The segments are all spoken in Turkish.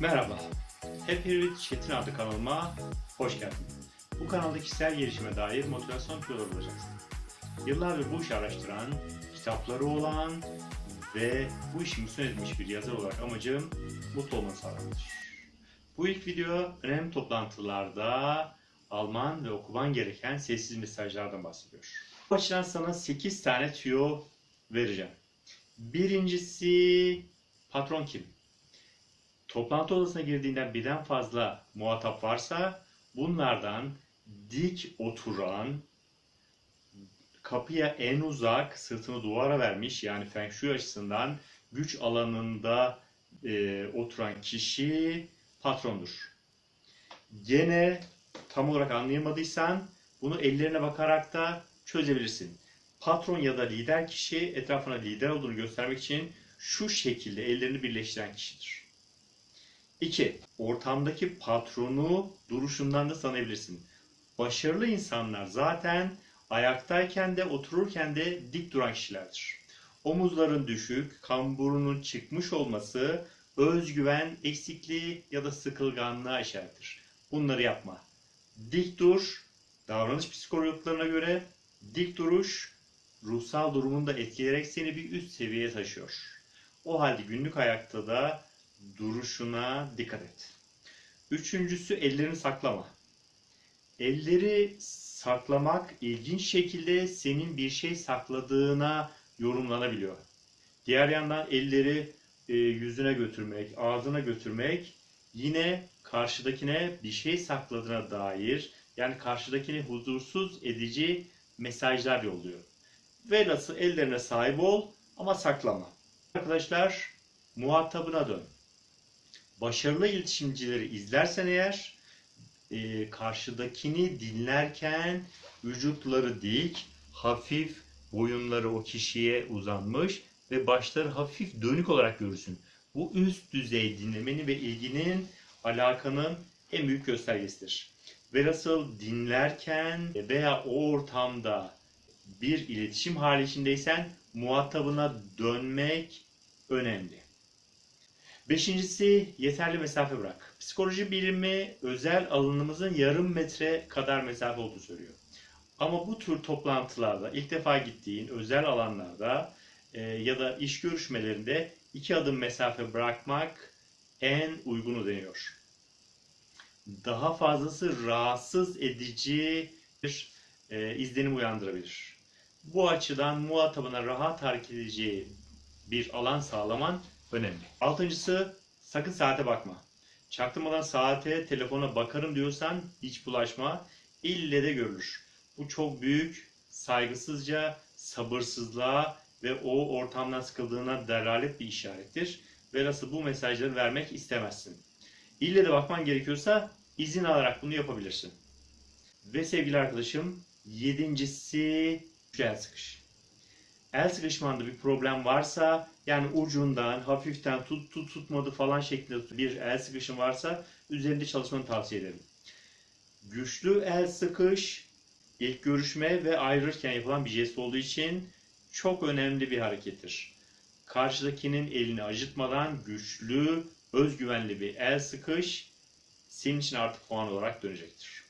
Merhaba, Happy Çetin adlı kanalıma hoş geldin. Bu kanalda kişisel gelişime dair motivasyon videoları bulacaksın. Yıllardır bu işi araştıran, kitapları olan ve bu işi misyon edilmiş bir yazar olarak amacım mutlu olmanı sağlamaktır. Bu ilk video önemli toplantılarda alman ve okuman gereken sessiz mesajlardan bahsediyor. Bu açıdan sana 8 tane tüyo vereceğim. Birincisi patron kim? Toplantı odasına girdiğinden birden fazla muhatap varsa bunlardan dik oturan, kapıya en uzak, sırtını duvara vermiş yani Feng Shui açısından güç alanında e, oturan kişi patrondur. Gene tam olarak anlayamadıysan bunu ellerine bakarak da çözebilirsin. Patron ya da lider kişi etrafına lider olduğunu göstermek için şu şekilde ellerini birleştiren kişidir. 2. Ortamdaki patronu duruşundan da tanıyabilirsin. Başarılı insanlar zaten ayaktayken de otururken de dik duran kişilerdir. Omuzların düşük, kamburunun çıkmış olması özgüven eksikliği ya da sıkılganlığa işarettir. Bunları yapma. Dik dur, davranış psikologlarına göre dik duruş ruhsal durumunu da etkileyerek seni bir üst seviyeye taşıyor. O halde günlük ayakta da duruşuna dikkat et. Üçüncüsü ellerini saklama. Elleri saklamak ilginç şekilde senin bir şey sakladığına yorumlanabiliyor. Diğer yandan elleri e, yüzüne götürmek, ağzına götürmek yine karşıdakine bir şey sakladığına dair yani karşıdakini huzursuz edici mesajlar yolluyor. Velhasıl ellerine sahip ol ama saklama. Arkadaşlar muhatabına dön. Başarılı iletişimcileri izlersen eğer e, karşıdakini dinlerken vücutları dik, hafif boyunları o kişiye uzanmış ve başları hafif dönük olarak görürsün. Bu üst düzey dinlemenin ve ilginin alakanın en büyük göstergesidir. Velhasıl dinlerken veya o ortamda bir iletişim hali içindeysen muhatabına dönmek önemli. Beşincisi yeterli mesafe bırak. Psikoloji bilimi özel alanımızın yarım metre kadar mesafe olduğunu söylüyor. Ama bu tür toplantılarda ilk defa gittiğin özel alanlarda e, ya da iş görüşmelerinde iki adım mesafe bırakmak en uygunu deniyor. Daha fazlası rahatsız edici bir e, izlenim uyandırabilir. Bu açıdan muhatabına rahat hareket edeceği bir alan sağlaman önemli. Altıncısı sakın saate bakma. Çaktırmadan saate, telefona bakarım diyorsan hiç bulaşma. İlle de görülür. Bu çok büyük saygısızca sabırsızlığa ve o ortamdan sıkıldığına delalet bir işarettir. Ve nasıl bu mesajları vermek istemezsin. İlle de bakman gerekiyorsa izin alarak bunu yapabilirsin. Ve sevgili arkadaşım yedincisi el sıkış. El sıkışmanda bir problem varsa yani ucundan hafiften tut tut tutmadı falan şeklinde bir el sıkışın varsa üzerinde çalışmanı tavsiye ederim. Güçlü el sıkış ilk görüşme ve ayrılırken yapılan bir jest olduğu için çok önemli bir harekettir. Karşıdakinin elini acıtmadan güçlü, özgüvenli bir el sıkış senin için artık puan olarak dönecektir.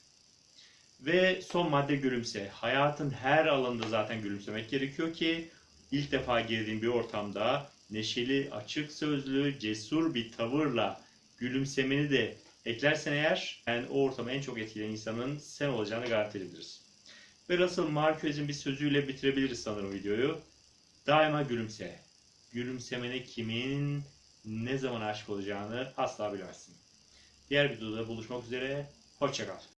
Ve son madde gülümse. Hayatın her alanında zaten gülümsemek gerekiyor ki ilk defa girdiğin bir ortamda neşeli, açık sözlü, cesur bir tavırla gülümsemeni de eklersen eğer yani o ortamı en çok etkileyen insanın sen olacağını garanti edebiliriz. Ve Russell Marquez'in bir sözüyle bitirebiliriz sanırım videoyu. Daima gülümse. Gülümsemene kimin ne zaman aşık olacağını asla bilemezsin. Diğer videoda buluşmak üzere. Hoşçakal.